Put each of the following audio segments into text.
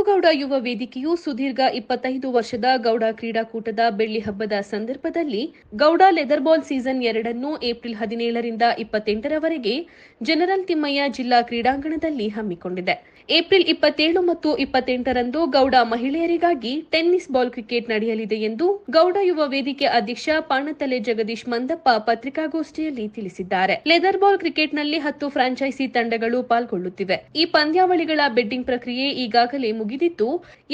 ಕೊಡಗು ಗೌಡ ಯುವ ವೇದಿಕೆಯು ಸುದೀರ್ಘ ಇಪ್ಪತ್ತೈದು ವರ್ಷದ ಗೌಡ ಕ್ರೀಡಾಕೂಟದ ಬೆಳ್ಳಿ ಹಬ್ಬದ ಸಂದರ್ಭದಲ್ಲಿ ಗೌಡ ಲೆದರ್ ಬಾಲ್ ಸೀಸನ್ ಎರಡನ್ನು ಏಪ್ರಿಲ್ ಹದಿನೇಳರಿಂದ ಇಪ್ಪತ್ತೆಂಟರವರೆಗೆ ಜನರಲ್ ತಿಮ್ಮಯ್ಯ ಜಿಲ್ಲಾ ಕ್ರೀಡಾಂಗಣದಲ್ಲಿ ಹಮ್ಮಿಕೊಂಡಿದೆ. ಏಪ್ರಿಲ್ ಇಪ್ಪತ್ತೇಳು ಮತ್ತು ಇಪ್ಪತ್ತೆಂಟರಂದು ಗೌಡ ಮಹಿಳೆಯರಿಗಾಗಿ ಟೆನ್ನಿಸ್ ಬಾಲ್ ಕ್ರಿಕೆಟ್ ನಡೆಯಲಿದೆ ಎಂದು ಗೌಡ ಯುವ ವೇದಿಕೆ ಅಧ್ಯಕ್ಷ ಪಾಣತಲೆ ಜಗದೀಶ್ ಮಂದಪ್ಪ ಪತ್ರಿಕಾಗೋಷ್ಠಿಯಲ್ಲಿ ತಿಳಿಸಿದ್ದಾರೆ. ಲೆದರ್ ಬಾಲ್ ಕ್ರಿಕೆಟ್ನಲ್ಲಿ ಹತ್ತು ಫ್ರಾಂಚೈಸಿ ತಂಡಗಳು ಪಾಲ್ಗೊಳ್ಳುತ್ತಿವೆ. ಈ ಪಂದ್ಯಾವಳಿಗಳ ಬೆಡ್ಡಿಂಗ್ ಪ್ರಕ್ರಿಯೆ ಈಗಾಗಲೇ ಮುಗಿದಿದ್ದು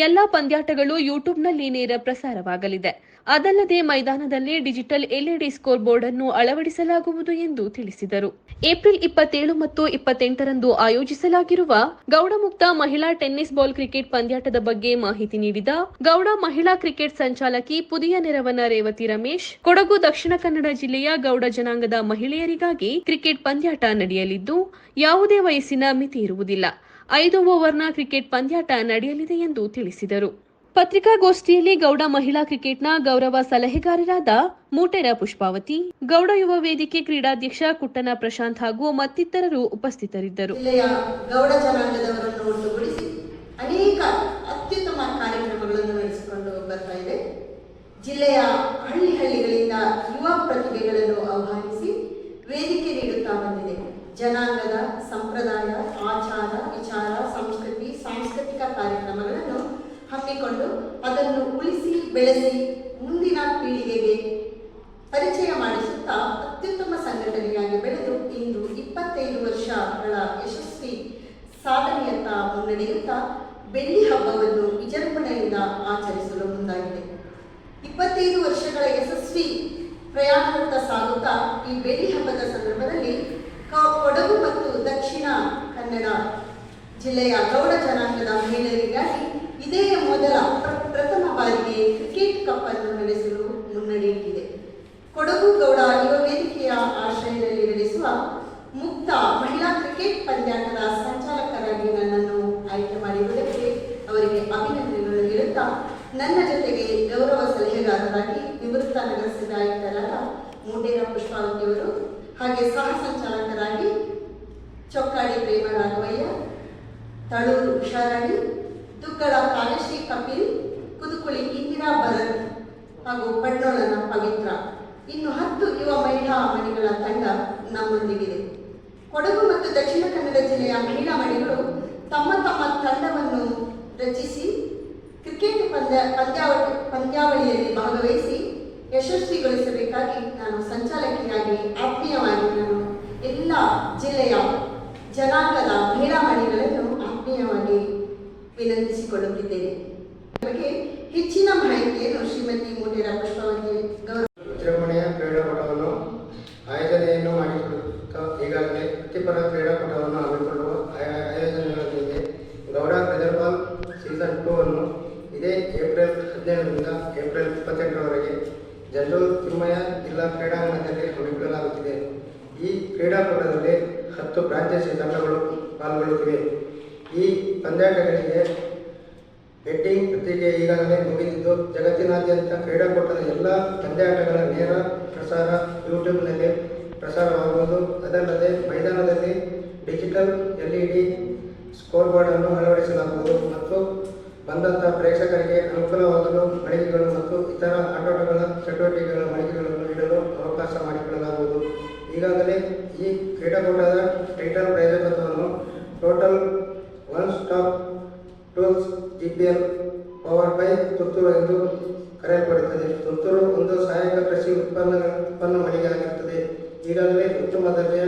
ಎಲ್ಲಾ ಪಂದ್ಯಾಟಗಳು ಯೂಟ್ಯೂಬ್ನಲ್ಲಿ ನೇರ ಪ್ರಸಾರವಾಗಲಿದೆ. ಅದಲ್ಲದೆ ಮೈದಾನದಲ್ಲಿ ಡಿಜಿಟಲ್ ಎಲ್ಇಡಿ ಸ್ಕೋರ್ ಬೋರ್ಡ್ ಅನ್ನು ಅಳವಡಿಸಲಾಗುವುದು ಎಂದು ತಿಳಿಸಿದರು. ಏಪ್ರಿಲ್ ಇಪ್ಪತ್ತೇಳು ಮತ್ತು ಇಪ್ಪತ್ತೆಂಟರಂದು ಆಯೋಜಿಸಲಾಗಿರುವ ಗೌಡ ಮುಕ್ತ ಮಹಿಳಾ ಟೆನ್ನಿಸ್ ಬಾಲ್ ಕ್ರಿಕೆಟ್ ಪಂದ್ಯಾಟದ ಬಗ್ಗೆ ಮಾಹಿತಿ ನೀಡಿದ ಗೌಡ ಮಹಿಳಾ ಕ್ರಿಕೆಟ್ ಸಂಚಾಲಕಿ ಪುದಿಯ ನೆರವನ ರೇವತಿ ರಮೇಶ್, ಕೊಡಗು ದಕ್ಷಿಣ ಕನ್ನಡ ಜಿಲ್ಲೆಯ ಗೌಡ ಜನಾಂಗದ ಮಹಿಳೆಯರಿಗಾಗಿ ಕ್ರಿಕೆಟ್ ಪಂದ್ಯಾಟ ನಡೆಯಲಿದ್ದು, ಯಾವುದೇ ವಯಸ್ಸಿನ ಮಿತಿ ಇರುವುದಿಲ್ಲ. ಐದು ಓವರ್ನ ಕ್ರಿಕೆಟ್ ಪಂದ್ಯಾಟ ನಡೆಯಲಿದೆ ಎಂದು ತಿಳಿಸಿದರು. ಪತ್ರಿಕಾಗೋಷ್ಠಿಯಲ್ಲಿ ಗೌಡ ಮಹಿಳಾ ಕ್ರಿಕೆಟ್ನ ಗೌರವ ಸಲಹೆಗಾರರಾದ ಮೂಟೆರ ಪುಷ್ಪಾವತಿ, ಗೌಡ ಯುವ ವೇದಿಕೆ ಕ್ರೀಡಾಧ್ಯಕ್ಷ ಕುಟ್ಟನ ಪ್ರಶಾಂತ್ ಹಾಗೂ ಮತ್ತಿತರರು ಉಪಸ್ಥಿತರಿದ್ದರು. ಗೌಡ ಜನಾಂಗದವರನ್ನು ಒಟ್ಟುಗೂಡಿಸಿ ಅನೇಕ ಅತ್ಯುತ್ತಮ ಕಾರ್ಯಕ್ರಮಗಳನ್ನು ನಡೆಸಿಕೊಂಡು ಬರ್ತಾ ಇದೆ. ಜಿಲ್ಲೆಯ ಹಳ್ಳಿ ಹಳ್ಳಿಗಳಿಂದ ಯುವ ಪ್ರತಿಭೆಗಳನ್ನು ಆಹ್ವಾನಿಸಿ ವೇದಿಕೆ ನೀಡುತ್ತಾ ಬಂದಿದೆ. ಜನಾಂಗದ ಸಂಪ್ರದಾಯ ಹಮ್ಮಿಕೊಂಡು ಅದನ್ನು ಉಳಿಸಿ, ಬೆಳೆಸಿ ಮುಂದಿನ ಪೀಳಿಗೆಗೆ ಪರಿಚಯ ಮಾಡಿಸುತ್ತಾ ಅತ್ಯುತ್ತಮ ಸಂಘಟನೆಯಾಗಿ ಬೆಳೆದು ಇಂದು ಇಪ್ಪತ್ತೈದು ವರ್ಷಗಳ ಯಶಸ್ವಿ ಸಾಧನೆಯತ್ತ ಮುನ್ನಡೆಯುತ್ತಾ ಬೆಳ್ಳಿ ಹಬ್ಬವನ್ನು ವಿಜೃಂಭಣೆಯಿಂದ ಆಚರಿಸಲು ಮುಂದಾಗಿದೆ. ಇಪ್ಪತ್ತೈದು ವರ್ಷಗಳ ಯಶಸ್ವಿ ಪ್ರಯಾಣದತ್ತ ಸಾಗುತ್ತಾ ಈ ಬೆಳ್ಳಿ ಹಬ್ಬದ ಸಂದರ್ಭದಲ್ಲಿ ಕೊಡಗು ಮತ್ತು ದಕ್ಷಿಣ ಕನ್ನಡ ಜಿಲ್ಲೆಯ ಗೌಡ ಜನಾಂಗದ ಮಹಿಳೆಯರಿಗಾಗಿ ಇದೇ ಮೊದಲ ಪ್ರ- ಪ್ರಥಮ ಬಾರಿಗೆ ಕ್ರಿಕೆಟ್ ಕಪ್ ಅನ್ನು ನಡೆಸಲು ಮುನ್ನಡೆಯಿಟ್ಟಿದೆ ಕೊಡಗು ಗೌಡ ಯುವ ವೇದಿಕೆಯ ಆಶ್ರಯದಲ್ಲಿ ನಡೆಸುವ ಮುಕ್ತ ಮಹಿಳಾ ಕ್ರಿಕೆಟ್ ಪಂದ್ಯಾಟದ ಸಂಚಾಲಕರಾಗಿ ನನ್ನನ್ನು ಆಯ್ಕೆ ಮಾಡಿರುವುದಕ್ಕೆ ಅವರಿಗೆ ಅಭಿನಂದನೆಗಳು ಹೇಳುತ್ತಾ, ನನ್ನ ಜೊತೆಗೆ ಗೌರವ ಸಲಹೆಗಾರರಾಗಿ ನಿವೃತ್ತ ನಗರಸಭೆ ಆಯುಕ್ತರಾದ ಮೂಡೇರ ಪುಷ್ಪಾವತಿಯವರು ಹಾಗೆ ಸಹ ಸಂಚಾಲಕರಾಗಿ ಚೊಕ್ಕಾಡಿ ಪ್ರೇಮ ರಾಘವಯ್ಯ ತಳೂರು ಉಷಾರಾಣಿ, ದುಗ್ಗಳ ಕಾಲಶ್ರೀ ಕಪಿಲ್, ಕುದುಕುಳಿ ಇಂದಿರಾ ಭರತ್ ಹಾಗೂ ಪಡ್ನೋಳನ ಪವಿತ್ರ. ಇನ್ನು ಹತ್ತು ಯುವ ಮಹಿಳಾ ಮಣಿಗಳ ತಂಡ ನಮ್ಮೊಂದಿಗಿದೆ. ಕೊಡಗು ಮತ್ತು ದಕ್ಷಿಣ ಕನ್ನಡ ಜಿಲ್ಲೆಯ ಮಹಿಳಾ ಮಣಿಗಳು ತಮ್ಮ ತಮ್ಮ ತಂಡವನ್ನು ರಚಿಸಿ ಕ್ರಿಕೆಟ್ ಪಂದ್ಯ, ಪಂದ್ಯಾವಳಿ, ಪಂದ್ಯಾವಳಿಯಲ್ಲಿ ಭಾಗವಹಿಸಿ ಯಶಸ್ವಿಗೊಳಿಸಬೇಕಾಗಿ ನಾನು ಸಂಚಾಲಕಿಯಾಗಿ ಆತ್ಮೀಯವಾಗಿ ನಾನು ಎಲ್ಲ ಜಿಲ್ಲೆಯ ಜನಾಂಗದ ಆತ್ಮೀಯವಾಗಿ ವಿನಂತಿಸಿಕೊಳ್ಳುತ್ತಿದ್ದೇನೆ. ಬಗ್ಗೆ ಹೆಚ್ಚಿನ ಮಾಹಿತಿಯನ್ನು ಶ್ರೀಮತಿ ಮೂಟೇರ ಪುಷ್ಪಾವತಿ ವಿಜೃಂಭಣೆಯ ಕ್ರೀಡಾಕೂಟವನ್ನು ಆಯೋಜನೆಯನ್ನು ಮಾಡಿಕೊಳ್ಳುತ್ತಾ ಈಗಾಗಲೇ ವೃತ್ತಿಪರ ಕ್ರೀಡಾಕೂಟವನ್ನು ಹಮ್ಮಿಕೊಳ್ಳುವ ಆಯೋಜನೆಗಳೊಂದಿಗೆ ಗೌರವ ಫೆದರ್ಬಾಲ್ ಸೀಸನ್ ಟೂ ಅನ್ನು ಇದೇ ಏಪ್ರಿಲ್ ಹದಿನೇಳರಿಂದ ಏಪ್ರಿಲ್ ಇಪ್ಪತ್ತೆಂಟರವರೆಗೆ ಜನರಲ್ ತಿಮ್ಮಯ್ಯ ಜಿಲ್ಲಾ ಕ್ರೀಡಾಂಗಣದಲ್ಲಿ ಹಮ್ಮಿಕೊಳ್ಳಲಾಗುತ್ತಿದೆ. ಈ ಕ್ರೀಡಾಕೂಟದಲ್ಲಿ ಹತ್ತು ಪ್ರಾದೇಶಿಕ ತಂಡಗಳು ಪಾಲ್ಗೊಳ್ಳುತ್ತಿವೆ. ಈ ಪಂದ್ಯಾಟಗಳಿಗೆ ಬೆಟ್ಟಿಂಗ್ ಪ್ರತಿಕ್ರಿಯೆ ಈಗಾಗಲೇ ಮುಗಿದಿದ್ದು, ಜಗತ್ತಿನಾದ್ಯಂತ ಕ್ರೀಡಾಕೂಟದ ಎಲ್ಲ ಪಂದ್ಯಾಟಗಳ ನೇರ ಪ್ರಸಾರ ಯೂಟ್ಯೂಬ್ನಲ್ಲಿ ಪ್ರಸಾರವಾಗುವುದು. ಅದಲ್ಲದೆ ಮೈದಾನದಲ್ಲಿ digital L E D score board ಅನ್ನು ಅಳವಡಿಸಲಾಗುವುದು ಮತ್ತು ಬಂದಂಥ ಪ್ರೇಕ್ಷಕರಿಗೆ ಅನುಕೂಲವಾಗಲು ಮಳಿಗೆಗಳು ಮತ್ತು ಇತರ ಆಟೋಟಗಳ ಚಟುವಟಿಕೆಗಳ ಮಳಿಗೆಗಳನ್ನು ಇಡಲು ಅವಕಾಶ ಮಾಡಿಕೊಡಲಾಗುವುದು. ಈಗಾಗಲೇ ಈ ಕ್ರೀಡಾಕೂಟದ ಟೈಟಲ್ ಪ್ರಯೋಜಕತ್ವವನ್ನು ಟೋಟಲ್ ಜಿಪಿಎಲ್ ಪವರ್ ಬೈ ತುತ್ತೂರು ಎಂದು ಕರೆಯಲ್ಪಡುತ್ತದೆ. ತುತ್ತೂರು ಒಂದು ಸಹಾಯಕ ಕೃಷಿ ಉತ್ಪನ್ನ ಉತ್ಪನ್ನ ಮಳಿಗೆಯಾಗಿರುತ್ತದೆ. ಈಗಾಗಲೇ ಉತ್ತಮ ದರ್ಜೆಯ